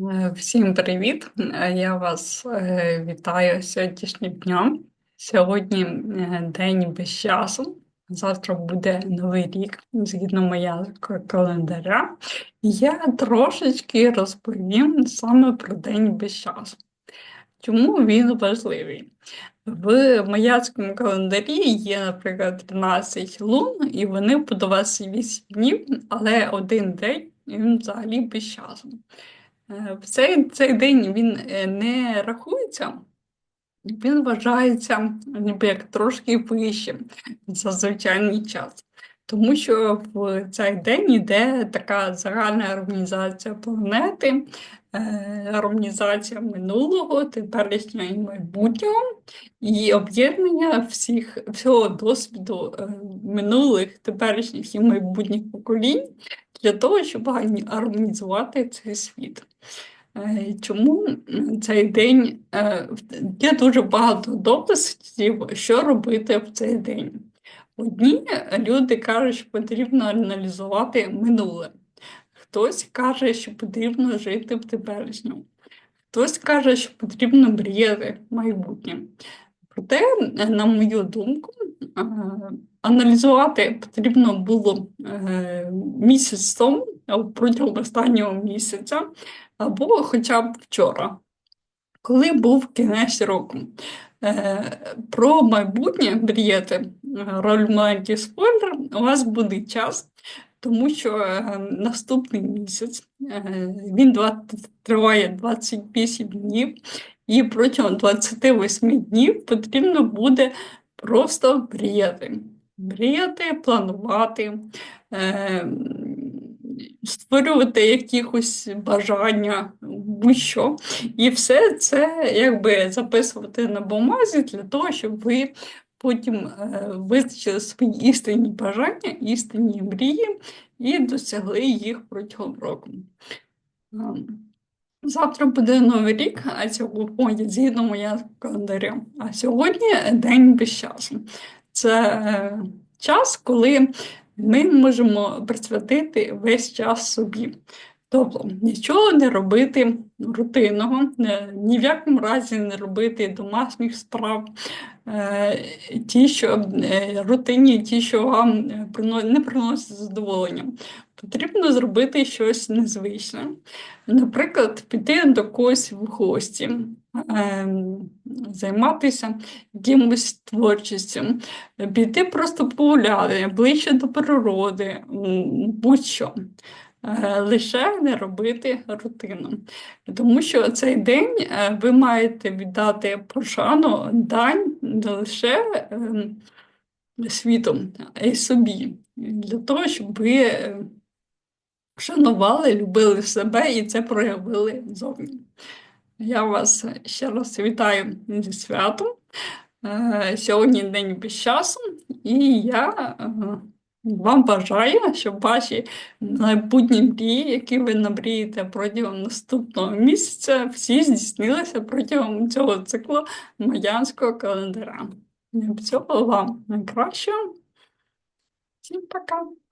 Е, Всім привіт! Е, Я вас е, вітаю сьогоднішнім днем. Сьогодні день без часу. Завтра буде новий рік згідно моєго календаря. Я трошечки розповім саме про день без часу. Чому він важливий? В маяцькому календарі є, наприклад, 13 лун, і вони по 28 днів, але один день він взагалі без часу. В цей, цей день він е, не рахується, він вважається ніби як трошки вищим за звичайний час. Тому що в цей день йде така загальна організація планети, е, організація минулого, теперішнього і майбутнього, і об'єднання всіх, всього досвіду е, минулих, теперішніх і майбутніх поколінь для того, щоб організувати цей світ. Е, Чому цей день е, є дуже багато дописів, що робити в цей день? Одні люди кажуть, що потрібно аналізувати минуле, хтось каже, що потрібно жити в теперішньому, хтось каже, що потрібно мріяти майбутнє. Проте, на мою думку, аналізувати потрібно було е, місяць тому, протягом останнього місяця, або хоча б вчора, коли був кінець року. Е, Про майбутнє мріяти, е, роль маленький спойлер, у вас буде час, тому що е, наступний місяць він триває 28 днів, і протягом 28 днів потрібно буде просто мріяти. Мріяти, планувати, е, створювати якихось бажання, будь-що. І все це якби записувати на бумазі для того, щоб ви потім е, визначили свої істинні бажання, істинні мрії і досягли їх протягом року. Завтра буде новий рік, а сьогодні згідно моя календаря. А сьогодні день без часу. Це е, час, коли ми можемо присвятити весь час собі. Тобто нічого не робити рутинного, ні в якому разі не робити домашніх справ, е, ті, що е, рутинні, ті, що вам е, не приносять задоволення. Потрібно зробити щось незвичне. Наприклад, піти до когось в гості, займатися якимось творчістю, піти просто погуляти ближче до природи, будь-що. Е, Лише не робити рутину. Тому що цей день е, ви маєте віддати пошану дань не лише ем, світу, а й собі. Для того, щоб ви е, шанували, любили себе і це проявили зовні. Я вас ще раз вітаю зі святом. Е, Сьогодні день без часу, і я е, вам бажаю, щоб ваші майбутні мрії, які ви намрієте протягом наступного місяця, всі здійснилися протягом цього циклу майянського календаря. Всього вам найкращого. Всім пока!